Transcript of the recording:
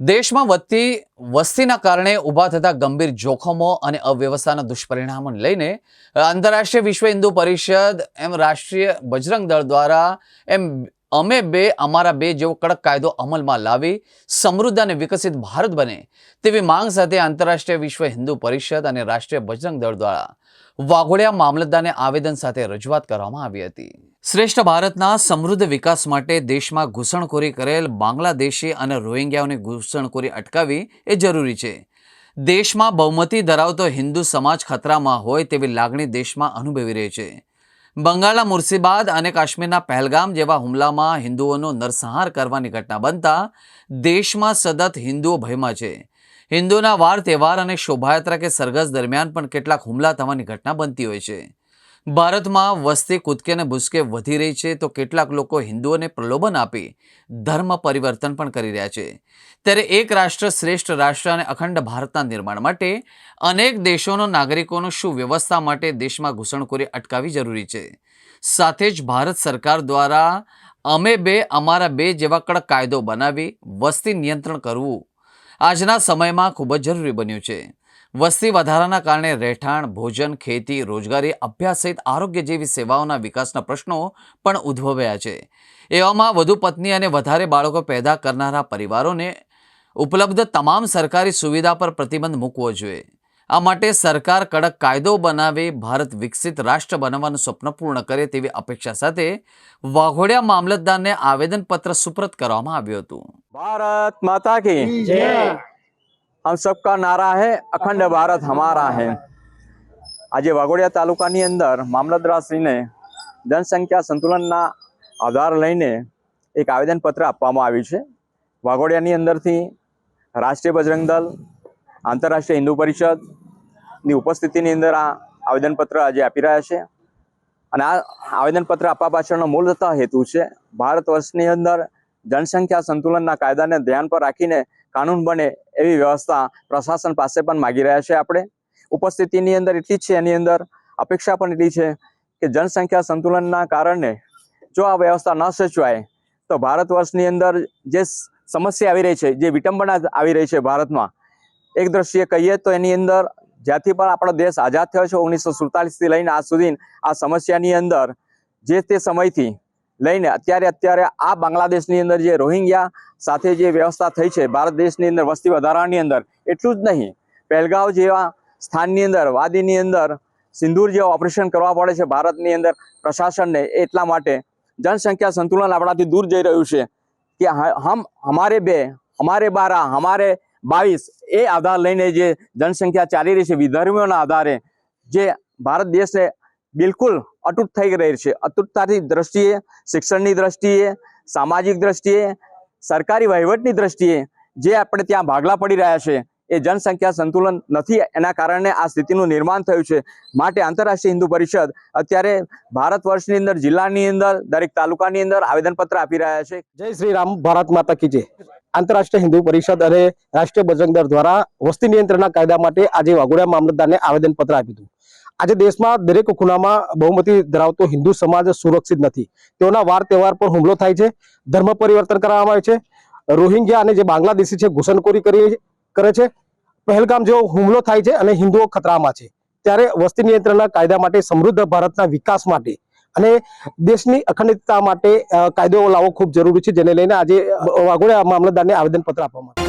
દેશમાં વધતી વસ્તીના કારણે ઊભા થતા ગંભીર જોખમો અને અવ્યવસ્થાના દુષ્પરિણામોને લઈને આંતરરાષ્ટ્રીય વિશ્વ હિન્દુ પરિષદ એમ રાષ્ટ્રીય બજરંગ દળ દ્વારા એમ અમે બે, અમારા બે જેવો કડક કાયદો અમલમાં લાવી સમૃદ્ધ અને વિકસિત ભારત બને તેવી માંગ સાથે આંતરરાષ્ટ્રીય વિશ્વ હિન્દુ પરિષદ અને રાષ્ટ્રીય બજરંગ દળ દ્વારા વાઘોડિયા મામલતદારને આવેદન સાથે રજૂઆત કરવામાં આવી હતી. શ્રેષ્ઠ ભારતના સમૃદ્ધ વિકાસ માટે દેશમાં ઘૂસણખોરી કરેલ બાંગ્લાદેશી અને રોહિંગ્યાઓની ઘૂસણખોરી અટકાવી એ જરૂરી છે. દેશમાં બહુમતી ધરાવતો હિન્દુ સમાજ ખતરામાં હોય તેવી લાગણી દેશમાં અનુભવી રહી છે. બંગાળના મુર્શીબાદ અને કાશ્મીરના પહેલગામ જેવા હુમલામાં હિન્દુઓનો નરસંહાર કરવાની ઘટના બનતા દેશમાં સતત હિન્દુઓ ભયમાં છે. હિન્દુના વાર તહેવાર અને શોભાયાત્રા કે સરઘસ દરમિયાન પણ કેટલાક હુમલા થવાની ઘટના બનતી હોય છે. ભારતમાં વસ્તી કૂદકે અને ભૂસકે વધી રહી છે તો કેટલાક લોકો હિન્દુઓને પ્રલોભન આપી ધર્મ પરિવર્તન પણ કરી રહ્યા છે. ત્યારે એક રાષ્ટ્ર શ્રેષ્ઠ રાષ્ટ્ર અને અખંડ ભારતના નિર્માણ માટે અનેક દેશોનો નાગરિકોનો સુવ્યવસ્થા માટે દેશમાં ઘૂસણખોરી અટકાવવી જરૂરી છે? સાથે જ ભારત સરકાર દ્વારા અમે બે, અમારા બે જેવા કડક કાયદો બનાવી વસ્તી નિયંત્રણ કરવું આજના સમયમાં ખૂબ જ જરૂરી બન્યું છે. વસ્તી વધારાના કારણે રહેઠાણ, ભોજન, ખેતી, રોજગારી, અભ્યાસ સહિત આરોગ્ય જેવી સેવાઓના વિકાસના પ્રશ્નો પણ ઉદ્ભવ્યા છે. એવામાં વધુ પત્ની અને વધારે બાળકો પેદા કરનારા પરિવારોને ઉપલબ્ધ તમામ સરકારી સુવિધા પર પ્રતિબંધ મૂકવો જોઈએ. આ માટે સરકાર કડક કાયદો બનાવે, ભારત વિકસિત રાષ્ટ્ર બનાવવાનું સ્વપ્ન પૂર્ણ કરે તેવી અપેક્ષા સાથે વાઘોડિયા મામલતદારને આવેદનપત્ર સુપ્રત કરવામાં આવ્યું હતું. ભારત માતા કી हम सबका नारा है अखंड भारत हमारा है આજે વાઘોડિયા તાલુકાની અંદર મામલતદારશ્રીને જનસંખ્યા સંતુલનના આધાર લઈને એક આવેદનપત્ર આપવામાં આવ્યું છે વાઘોડિયાની અંદરથી રાષ્ટ્રીય બજરંગ દળ આંતરરાષ્ટ્રીય હિન્દુ પરિષદની ઉપસ્થિતિની અંદર આ આવેદનપત્ર આજે આપી રહ્યા છે અને આ આવેદનપત્ર આપવા પાછળનો મૂળતઃ હેતુ છે ભારત વર્ષની અંદર જનસંખ્યા સંતુલનના કાયદાને ધ્યાન પર રાખીને કાનૂન બને એવી વ્યવસ્થા પ્રશાસન પાસે પણ માગી રહ્યા છે આપણે. ઉપસ્થિતિની અંદર એટલી જ છે, એની અંદર અપેક્ષા પણ એટલી છે કે જનસંખ્યા સંતુલનના કારણે જો આ વ્યવસ્થા ન સચવાય, તો ભારત વર્ષની અંદર જે સમસ્યા આવી રહી છે, જે વિટંબના આવી રહી છે ભારતમાં, એક દ્રશ્ય કહીએ તો એની અંદર જ્યાંથી પણ આપણો દેશ આઝાદ થયો છે, ઓગણીસો સુડતાલીસથી લઈને આજ સુધી આ સમસ્યાની અંદર જે તે સમયથી લઈને અત્યારે અત્યારે આ બાંગ્લાદેશની અંદર જે રોહિંગ્યા સાથે જે વ્યવસ્થા થઈ છે, ભારત દેશની અંદર વસ્તી વધારાની અંદર, એટલું જ નહીં. પહેલગાંવ જેવા સ્થાનની અંદર, વાદીની અંદર સિંદૂર જેવા ઓપરેશન કરવા પડે છે ભારતની અંદર પ્રશાસનને, એટલા માટે જનસંખ્યા સંતુલન આપણાથી દૂર જઈ રહ્યું છે કે હમ, હમારે બે, હમારે બારા, હમારે બાવીસ, એ આધાર લઈને જે જનસંખ્યા ચાલી રહી છે, વિધર્મીઓના આધારે જે ભારત દેશને બિલકુલ અતૂટ થઈ રહી છે. અતૂટતાની દ્રષ્ટિએ, શિક્ષણની દ્રષ્ટિએ, સામાજિક દ્રષ્ટિએ, સરકારી વહીવટની દ્રષ્ટિએ જે આપણે ત્યાં ભાગલા પડી રહ્યા છે, એ જનસંખ્યા સંતુલન નથી. એના કારણે આ સ્થિતિનું નિર્માણ થયું છે. માટે આંતરરાષ્ટ્રીય હિન્દુ પરિષદ અત્યારે ભારત વર્ષની અંદર, જિલ્લાની અંદર, દરેક તાલુકાની અંદર આવેદનપત્ર આપી રહ્યા છે. જય શ્રી રામ, ભારત માતા કી આંતરરાષ્ટ્રીય હિન્દુ પરિષદ અને રાષ્ટ્રીય બજરંગ દ્વારા વસ્તી નિયંત્રણના કાયદા માટે આજે વાઘોડિયા મામલતદારને આવેદનપત્ર આપ્યું હતું. આજે દેશમાં દરેક ખૂણામાં બહુમતી ધરાવતો હિન્દુ સમાજ સુરક્ષિત નથી. તેઓના વાર તહેવાર પર હુમલો થાય છે, ધર્મ પરિવર્તન કરવામાં આવે છે. રોહિંગ્યા અને જે બાંગ્લાદેશી છે, ઘૂસણખોરી કરી કરે છે. પહેલગામ જેવો હુમલો થાય છે અને હિન્દુઓ ખતરામાં છે. ત્યારે વસ્તી નિયંત્રણના કાયદા માટે સમૃદ્ધ ભારતના વિકાસ માટે અને દેશની અખંડિતતા માટે કાયદો લાવવો ખૂબ જરૂરી છે, જેને લઈને આજે વાઘોડિયા મામલતદારને આવેદનપત્ર આપવામાં